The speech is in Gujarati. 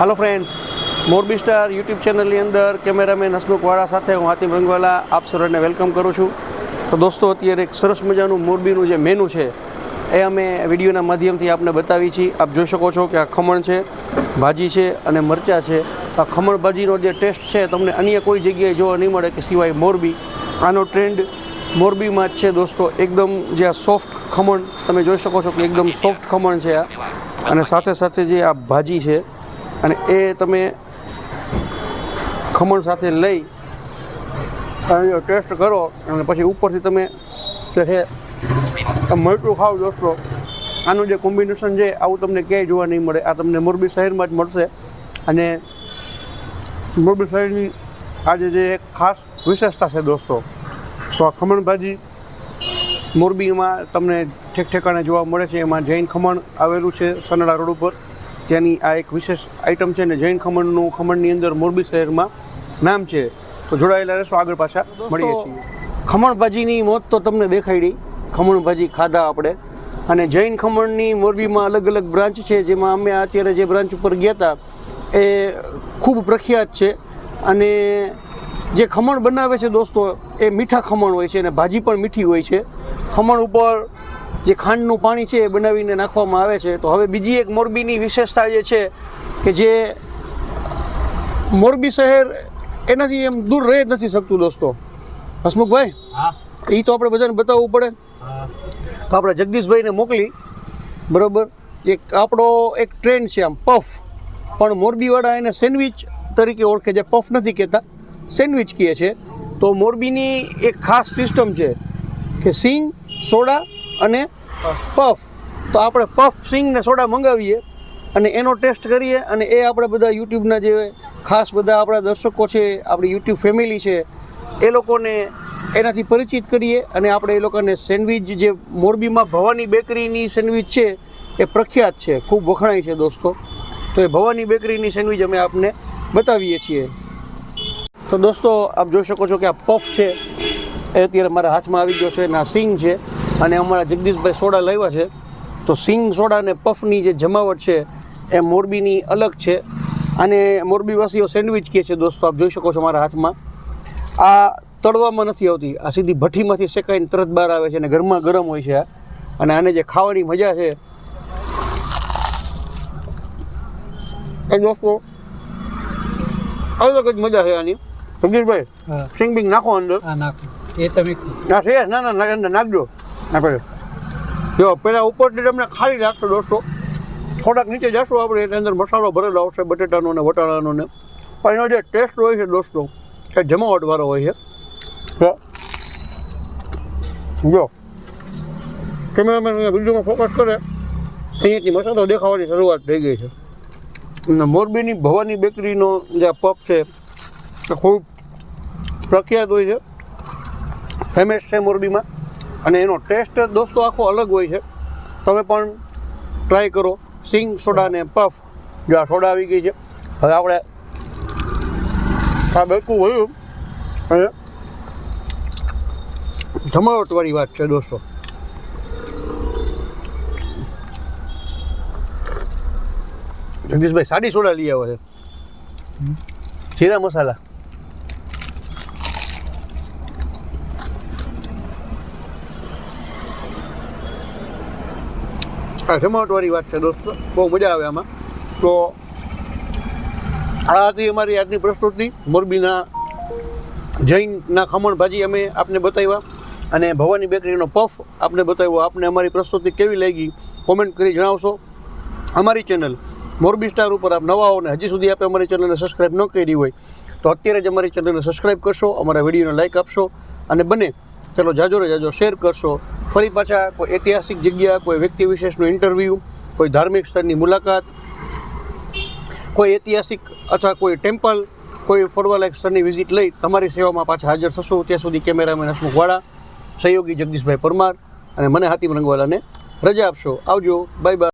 Hello friends Morbi star YouTube ચેનલની અંદર કેમેરામેન હસમુખ વાળા સાથે હું હાતિમ રંગવાલા આપ સર્વને વેલકમ કરું છું. તો દોસ્તો, અત્યારે એક સરસ મજાનું મોરબીનું જે મેનુ છે, એ અમે વિડીયોના માધ્યમથી આપને બતાવી છીએ. આપ જોઈ શકો છો કે આ ખમણ છે, ભાજી છે અને મરચાં છે. આ ખમણ ભાજીનો જે ટેસ્ટ છે, તમને અન્ય કોઈ જગ્યાએ જોવા નહીં મળે કે સિવાય મોરબી આનો ટ્રેન્ડ મોરબીમાં જ છે દોસ્તો. એકદમ જે આ સોફ્ટ ખમણ, તમે જોઈ શકો છો કે એકદમ સોફ્ટ ખમણ છે આ. અને સાથે સાથે જે આ ભાજી છે અને એ તમે ખમણ સાથે લઈ અને ટેસ્ટ કરો અને પછી ઉપરથી તમે જે મરચું ખાવ દોસ્તો. આનું જે કોમ્બિનેશન છે, આવું તમને ક્યાંય જોવા નહીં મળે. આ તમને મોરબી શહેરમાં જ મળશે. અને મોરબી શહેરની આજે જે એક ખાસ વિશેષતા છે દોસ્તો. તો આ ખમણ ભાજી મોરબીમાં તમને ઠેક ઠેકાણે જોવા મળે છે. એમાં જૈન ખમણ આવેલું છે, સનડા રોડ ઉપર. ત્યાંની આ એક વિશેષ આઈટમ છે ને જૈન ખમણનું ખમણની અંદર મોરબી શહેરમાં નામ છે. તો જોડાયેલા રહેશો આગળ પાછા. મળીએ છીએ. ખમણ ભાજીની મોત તો તમને દેખાડી ખમણ ભાજી ખાધા આપણે. અને જૈન ખમણની મોરબીમાં અલગ અલગ બ્રાન્ચ છે જેમાં અમે અત્યારે જે બ્રાન્ચ ઉપર ગયા હતા એ ખૂબ પ્રખ્યાત છે. અને જે ખમણ બનાવે છે દોસ્તો એ મીઠા ખમણ હોય છે અને ભાજી પણ મીઠી હોય છે. ખમણ ઉપર જે ખાંડનું પાણી છે એ બનાવીને નાખવામાં આવે છે. તો હવે બીજી એક મોરબીની વિશેષતા જે છે કે જે મોરબી શહેર એનાથી એમ દૂર રહી જ નથી શકતું દોસ્તો. હસમુખભાઈ હા. એ તો આપણે બધાને બતાવવું પડે. તો આપણે જગદીશભાઈને મોકલી. બરાબર? એક આપણો એક ટ્રેન્ડ છે આમ પફ. પણ મોરબીવાળા એને સેન્ડવિચ તરીકે ઓળખે છે. પફ નથી કહેતા. સેન્ડવિચ કહે છે. તો મોરબીની એક ખાસ સિસ્ટમ છે કે સિંગ સોડા અને પફ. તો આપણે પફ સિંગને સોડા મંગાવીએ અને એનો ટેસ્ટ કરીએ અને એ આપણે બધા યુટ્યુબના જે ખાસ બધા આપણા દર્શકો છે, આપણી યુટ્યુબ ફેમિલી છે, એ લોકોને એનાથી પરિચિત કરીએ અને આપણે એ લોકોને સેન્ડવિચ જે મોરબીમાં ભવાની બેકરીની સેન્ડવિચ છે, એ પ્રખ્યાત છે, ખૂબ વખણાય છે દોસ્તો. તો એ ભવાની બેકરીની સેન્ડવિચ અમે આપને બતાવીએ છીએ. તો દોસ્તો, આપ જોઈ શકો છો કે આ પફ છે, એ અત્યારે મારા હાથમાં આવી ગયો છે અને આ સિંગ છે. અને અમારા જગદીશભાઈ સોડા લાવ્યા છે. તો સિંગ સોડા અને પફની જે જમાવટ છે એ મોરબીની અલગ છે. અને મોરબીવાસીઓ સેન્ડવિચ કહે છે દોસ્તો આપ જોઈ શકો છો મારા હાથમાં. આ તળવામાં નથી આવતી. આ સીધી ભઠ્ઠીમાંથી શેકાઈને તરત બહાર આવે છે અને ગરમા ગરમ હોય છે આ. અને આને જે ખાવાની મજા છે. એ દોસ્તો અલગ જ મજા છે આની. જગદીશભાઈ સિંગ બિંગ નાખો અંદર. નાખો. એ તમે ના છે ના ના નાખજો. આપણે જો પહેલાં ઉપરથી તમને ખાલી રાખશો દોસ્તો થોડાક નીચે જશો આપણે એટલે અંદર મસાલો ભરેલો આવશે બટેટાનો ને વટાણાનો ને. પણ એનો જે ટેસ્ટ હોય છે દોસ્તો એ જમાવટવાળો હોય છે. જો. કેમેરામેન વિડીયોમાં ફોકસ કરે અહીંયાથી મસાલો દેખાવાની શરૂઆત થઈ ગઈ છે. અને મોરબીની ભવાની બેકરીનો જે પપ છે એ ખૂબ પ્રખ્યાત હોય છે. ફેમસ છે મોરબીમાં. અને એનો ટેસ્ટ દોસ્તો આખો અલગ હોય છે. તમે પણ ટ્રાય કરો. સિંગ સોડા ને પફ જો આ સોડા આવી ગઈ છે. હવે આપણે આ બેકું વયું. અને જમાવટવાળી વાત છે દોસ્તો. જગદીશભાઈ સાદી સોડા લઈ આવ્યો છે. જીરા મસાલા. આ જમાવટવાળી વાત છે દોસ્તો. બહુ મજા આવે આમાં. તો આ હતી અમારી આજની પ્રસ્તુતિ. મોરબીના જૈનના ખમણ ભાજી અમે આપને બતાવ્યા. અને ભવાની બેકરીનો પફ આપને બતાવ્યો. આપને અમારી પ્રસ્તુતિ કેવી લાગી કોમેન્ટ કરી જણાવશો. અમારી ચેનલ મોરબી સ્ટાર ઉપર આપ નવા હોને હજી સુધી આપે અમારી ચેનલને સબસ્ક્રાઈબ ન કરી હોય, તો અત્યારે જ અમારી ચેનલને સબસ્ક્રાઈબ કરશો, અમારા વિડીયોને લાઇક આપશો અને બને ચલો જાજો ને જાજો, શેર કરશો. ફરી પાછા કોઈ ઐતિહાસિક જગ્યા, કોઈ વ્યક્તિ વિશેષનું ઇન્ટરવ્યૂ કોઈ ધાર્મિક સ્થળની મુલાકાત, કોઈ ઐતિહાસિક અથવા કોઈ ટેમ્પલ કોઈ ફરવાલાયક સ્થળની વિઝિટ લઈ તમારી સેવામાં પાછા હાજર થશો. ત્યાં સુધી કેમેરામેન હસમુખ વાળા, સહયોગી જગદીશભાઈ પરમાર અને મને હાતિમ રંગવાલાને રજા આપશો. આવજો. Bye bye